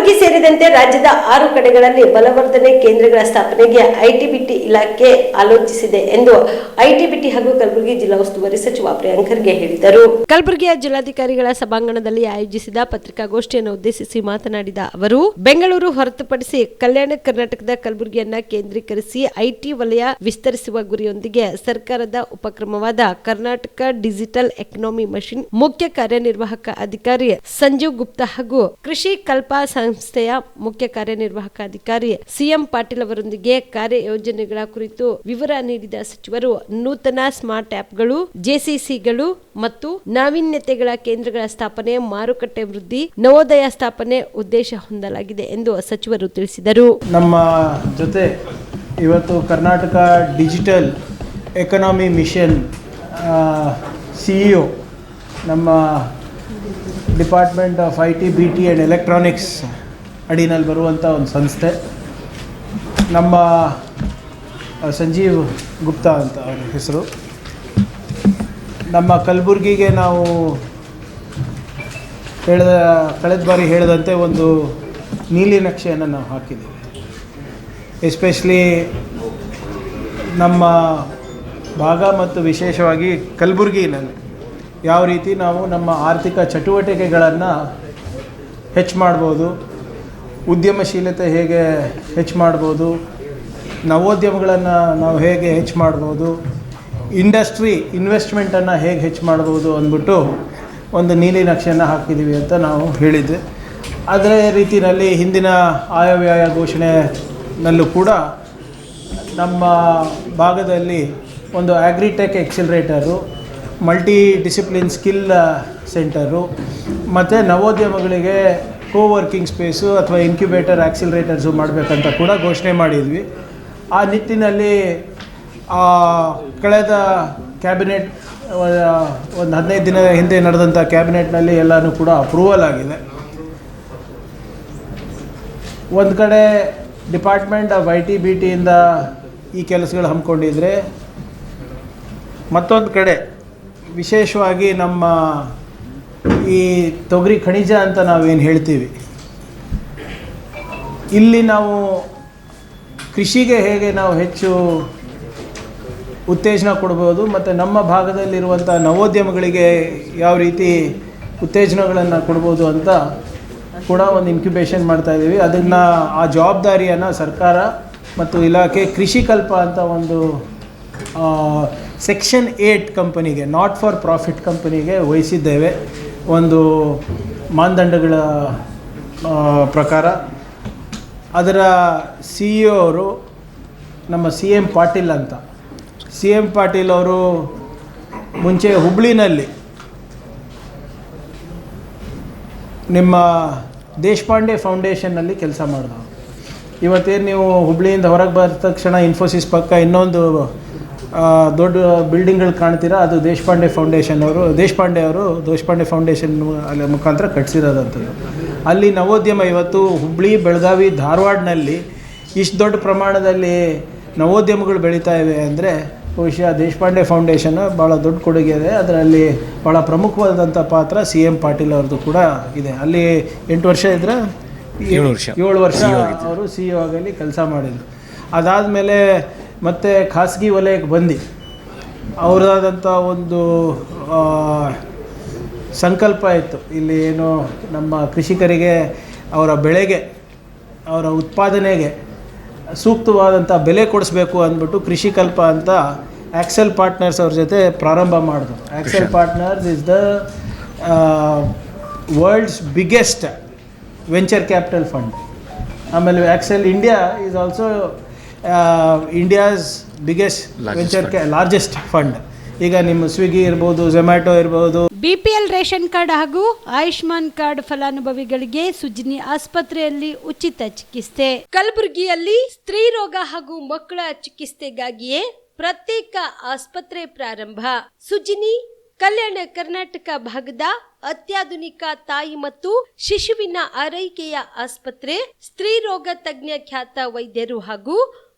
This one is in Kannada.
ಕಲಬುರಗಿ ಸೇರಿದಂತೆ ರಾಜ್ಯದ ಆರು ಕಡೆಗಳಲ್ಲಿ ಬಲವರ್ಧನೆ ಕೇಂದ್ರಗಳ ಸ್ಥಾಪನೆಗೆ ಐಟಿಬಿಟಿ ಇಲಾಖೆ ಆಲೋಚಿಸಿದೆ ಎಂದು ಐಟಿಬಿಟಿ ಹಾಗೂ ಕಲಬುರಗಿ ಜಿಲ್ಲಾ ಉಸ್ತುವಾರಿ ಸಚಿವ ಪ್ರಿಯಾಂಕ್ಗೆ ಹೇಳಿದರು. ಕಲಬುರಗಿಯ ಜಿಲ್ಲಾಧಿಕಾರಿಗಳ ಸಭಾಂಗಣದಲ್ಲಿ ಆಯೋಜಿಸಿದ ಪತ್ರಿಕಾಗೋಷ್ಠಿಯನ್ನು ಉದ್ದೇಶಿಸಿ ಮಾತನಾಡಿದ ಅವರು, ಬೆಂಗಳೂರು ಹೊರತುಪಡಿಸಿ ಕಲ್ಯಾಣ ಕರ್ನಾಟಕದ ಕಲಬುರಗಿಯನ್ನ ಕೇಂದ್ರೀಕರಿಸಿ ಐಟಿ ವಲಯ ವಿಸ್ತರಿಸುವ ಗುರಿಯೊಂದಿಗೆ ಸರ್ಕಾರದ ಉಪಕ್ರಮವಾದ ಕರ್ನಾಟಕ ಡಿಜಿಟಲ್ ಎಕನಾಮಿ ಮಷಿನ್ ಮುಖ್ಯ ಕಾರ್ಯನಿರ್ವಾಹಕ ಅಧಿಕಾರಿ ಸಂಜೀವ್ ಗುಪ್ತಾ ಹಾಗೂ ಕೃಷಿ ಕಲ್ಪ ಸಂಸ್ಥೆಯ ಮುಖ್ಯ ಕಾರ್ಯನಿರ್ವಾಹಕ ಅಧಿಕಾರಿ ಸಿಎಂ ಪಾಟೀಲ್ ಅವರೊಂದಿಗೆ ಕಾರ್ಯಯೋಜನೆಗಳ ಕುರಿತು ವಿವರ ನೀಡಿದ ಸಚಿವರು, ನೂತನ ಸ್ಮಾರ್ಟ್ ಆಪ್ಗಳು ಜೆಸಿಸಿಗಳು ಮತ್ತು ನಾವೀನ್ಯತೆಗಳ ಕೇಂದ್ರಗಳ ಸ್ಥಾಪನೆ, ಮಾರುಕಟ್ಟೆ ವೃದ್ಧಿ, ನವೋದಯ ಸ್ಥಾಪನೆ ಉದ್ದೇಶ ಹೊಂದಲಾಗಿದೆ ಎಂದು ಸಚಿವರು ತಿಳಿಸಿದರು. ನಮ್ಮ ಜೊತೆ ಇವತ್ತು Karnataka digital economy mission CEO ನಮ್ಮ department of I T, B T and electronics ಅಡಿನಲ್ಲಿ ಬರುವಂಥ ಒಂದು ಸಂಸ್ಥೆ. ನಮ್ಮ ಸಂಜೀವ್ ಗುಪ್ತಾ ಅಂತ ಅವರ ಹೆಸರು. ನಮ್ಮ ಕಲಬುರ್ಗಿಗೆ ನಾವು ಹೇಳಿದ, ಕಳೆದ ಬಾರಿ ಹೇಳಿದಂತೆ ಒಂದು ನೀಲಿ ನಕ್ಷೆಯನ್ನು ನಾವು ಹಾಕಿದ್ದೀವಿ. ಎಸ್ಪೆಷಲಿ ನಮ್ಮ ಭಾಗ ಮತ್ತು ವಿಶೇಷವಾಗಿ ಕಲಬುರಗಿನಲ್ಲಿ ಯಾವ ರೀತಿ ನಾವು ನಮ್ಮ ಆರ್ಥಿಕ ಚಟುವಟಿಕೆಗಳನ್ನು ಹೆಚ್ಚು ಮಾಡ್ಬೋದು ಉದ್ಯಮಶೀಲತೆ ಹೇಗೆ ಹೆಚ್ಚು ಮಾಡ್ಬೋದು, ನವೋದ್ಯಮಗಳನ್ನು ನಾವು ಹೇಗೆ ಹೆಚ್ಚು ಮಾಡ್ಬೋದು, ಇಂಡಸ್ಟ್ರಿ ಇನ್ವೆಸ್ಟ್ಮೆಂಟನ್ನು ಹೇಗೆ ಹೆಚ್ಚು ಮಾಡ್ಬೋದು ಅಂದ್ಬಿಟ್ಟು ಒಂದು ನೀಲಿ ನಕ್ಷೆಯನ್ನು ಹಾಕಿದ್ದೀವಿ ಅಂತ ನಾವು ಹೇಳಿದ್ವಿ. ಅದೇ ರೀತಿಯಲ್ಲಿ ಹಿಂದಿನ ಆಯವ್ಯಯ ಘೋಷಣೆನಲ್ಲೂ ಕೂಡ ನಮ್ಮ ಭಾಗದಲ್ಲಿ ಒಂದು agritech accelerator multi discipline skill centre ಮತ್ತು ನವೋದ್ಯಮಗಳಿಗೆ ಕೋವರ್ಕಿಂಗ್ ಸ್ಪೇಸು ಅಥವಾ ಇನ್ಕ್ಯುಬೇಟರ್ ಆಕ್ಸಿಲರೇಟರ್ಸು ಮಾಡಬೇಕಂತ ಕೂಡ ಘೋಷಣೆ ಮಾಡಿದ್ವಿ. ಆ ನಿಟ್ಟಿನಲ್ಲಿ ಕಳೆದ ಕ್ಯಾಬಿನೆಟ್ ಒಂದು ಹದಿನೈದು ದಿನ ಹಿಂದೆ ನಡೆದಂಥ ಕ್ಯಾಬಿನೆಟ್ನಲ್ಲಿ ಎಲ್ಲನೂ ಕೂಡ ಅಪ್ರೂವಲ್ ಆಗಿದೆ. ಒಂದು ಕಡೆ department of I T B ಟಿಯಿಂದ ಈ ಕೆಲಸಗಳು ಹಮ್ಮಿಕೊಂಡಿದ್ರೆ, ಮತ್ತೊಂದು ಕಡೆ ವಿಶೇಷವಾಗಿ ನಮ್ಮ ಈ ತೊಗರಿ ಖನಿಜ ಅಂತ ನಾವೇನು ಹೇಳ್ತೀವಿ? ಇಲ್ಲಿ ನಾವು ಕೃಷಿಗೆ ಹೇಗೆ ನಾವು ಹೆಚ್ಚು ಉತ್ತೇಜನ ಕೊಡ್ಬೋದು ಮತ್ತು ನಮ್ಮ ಭಾಗದಲ್ಲಿರುವಂಥ ನವೋದ್ಯಮಗಳಿಗೆ ಯಾವ ರೀತಿ ಉತ್ತೇಜನಗಳನ್ನು ಕೊಡ್ಬೋದು ಅಂತ ಕೂಡ ಒಂದು ಇನ್ಕ್ಯುಬೇಷನ್ ಮಾಡ್ತಾ ಇದ್ದೀವಿ ಅದನ್ನು ಆ ಜವಾಬ್ದಾರಿಯನ್ನು ಸರ್ಕಾರ ಮತ್ತು ಇಲಾಖೆ ಕೃಷಿಕಲ್ಪ ಅಂತ ಒಂದು ಸೆಕ್ಷನ್ ಏಟ್ ಕಂಪನಿಗೆ ನಾಟ್ ಫಾರ್ ಪ್ರಾಫಿಟ್ ಕಂಪನಿಗೆ ವಹಿಸಿದ್ದೇವೆ. ಒಂದು ಮಾನದಂಡಗಳ ಪ್ರಕಾರ ಅದರ ಸಿ ಇ ಅವರು ನಮ್ಮ ಸಿ ಎಂ ಪಾಟೀಲ್ ಅಂತ. ಸಿ ಎಂ ಪಾಟೀಲ್ ಅವರು ಮುಂಚೆ ಹುಬ್ಳಿನಲ್ಲಿ ನಿಮ್ಮ ದೇಶಪಾಂಡೆ ಫೌಂಡೇಶನ್ನಲ್ಲಿ ಕೆಲಸ ಮಾಡಿದವರು. ಇವತ್ತೇನು ನೀವು ಹುಬ್ಳಿಯಿಂದ ಹೊರಗೆ ಬಂದ ತಕ್ಷಣ ಇನ್ಫೋಸಿಸ್ ಪಕ್ಕ ಇನ್ನೊಂದು ದೊಡ್ಡ ಬಿಲ್ಡಿಂಗ್ಗಳು ಕಾಣ್ತೀರಾ? ಅದು ದೇಶಪಾಂಡೆ ಫೌಂಡೇಶನ್ ಅವರು ದೇಶಪಾಂಡೆ ಅವರು ದೇಶಪಾಂಡೆ ಫೌಂಡೇಶನ್ ಅಲ್ಲಿ ಮುಖಾಂತರ ಕಟ್ಸಿರೋದಂಥದ್ದು ಅಲ್ಲಿ ನವೋದ್ಯಮ ಇವತ್ತು ಹುಬ್ಬಳ್ಳಿ ಬೆಳಗಾವಿ ಧಾರವಾಡನಲ್ಲಿ ಇಷ್ಟು ದೊಡ್ಡ ಪ್ರಮಾಣದಲ್ಲಿ ನವೋದ್ಯಮಗಳು ಬೆಳೀತಾ ಇವೆ ಅಂದರೆ ಬಹುಶಃ ದೇಶಪಾಂಡೆ ಫೌಂಡೇಶನ್ ಭಾಳ ದೊಡ್ಡ ಕೊಡುಗೆ ಇದೆ. ಅದರಲ್ಲಿ ಭಾಳ ಪ್ರಮುಖವಾದಂಥ ಪಾತ್ರ ಸಿ ಎಂ ಪಾಟೀಲ್ ಅವ್ರದ್ದು ಕೂಡ ಇದೆ. ಅಲ್ಲಿ ಎಂಟು ವರ್ಷ ಇದ್ರೆ? ಏಳು ವರ್ಷ. ಏಳು ವರ್ಷ ಅವರು ಸಿ ಇ ಆಗಲಿ ಕೆಲಸ ಮಾಡಿದರು. ಅದಾದಮೇಲೆ ಮತ್ತೆ ಖಾಸಗಿ ವಲಯಕ್ಕೆ ಬಂದು. ಅವ್ರದಾದಂಥ ಒಂದು ಸಂಕಲ್ಪ ಇತ್ತು. ಇಲ್ಲಿ ಏನು ನಮ್ಮ ಕೃಷಿಕರಿಗೆ ಅವರ ಬೆಳೆಗೆ ಅವರ ಉತ್ಪಾದನೆಗೆ ಸೂಕ್ತವಾದಂಥ ಬೆಲೆ ಕೊಡಿಸ್ಬೇಕು ಅಂದ್ಬಿಟ್ಟು ಕೃಷಿಕಲ್ಪ ಅಂತ ಆಕ್ಸೆಲ್ ಪಾರ್ಟ್ನರ್ಸ್ ಅವ್ರ ಜೊತೆ ಪ್ರಾರಂಭ ಮಾಡಿದ್ರು Accel partners is the world's biggest venture capital fund ಆಮೇಲೆ Accel India is also India's biggest Largest venture fund. Largest fund ಈಗ ನಿಮ್ಮ ಸ್ವಿಗ್ಗಿ ಇರ್ಬೋದು ಝೊಮ್ಯಾಟೊ ಇರ್ಬೋದು. ಬಿಪಿಎಲ್ ರೇಷನ್ ಕಾರ್ಡ್ ಹಾಗೂ ಆಯುಷ್ಮಾನ್ ಕಾರ್ಡ್ ಫಲಾನುಭವಿಗಳಿಗೆ ಸುಜಿನಿ ಆಸ್ಪತ್ರೆಯಲ್ಲಿ ಉಚಿತ ಚಿಕಿತ್ಸೆ. ಕಲಬುರಗಿಯಲ್ಲಿ ಸ್ತ್ರೀ ರೋಗ ಹಾಗೂ ಮಕ್ಕಳ ಚಿಕಿತ್ಸೆಗಾಗಿಯೇ ಪ್ರತ್ಯೇಕ ಆಸ್ಪತ್ರೆ ಪ್ರಾರಂಭ. ಸುಜಿನಿ ಕಲ್ಯಾಣ ಕರ್ನಾಟಕ ಭಾಗದ ಅತ್ಯಾಧುನಿಕ ತಾಯಿ ಮತ್ತು ಶಿಶುವಿನ ಆರೈಕೆಯ ಆಸ್ಪತ್ರೆ ಸ್ತ್ರೀ ರೋಗ ತಜ್ಞ ಖ್ಯಾತ ವೈದ್ಯರು ಹಾಗೂ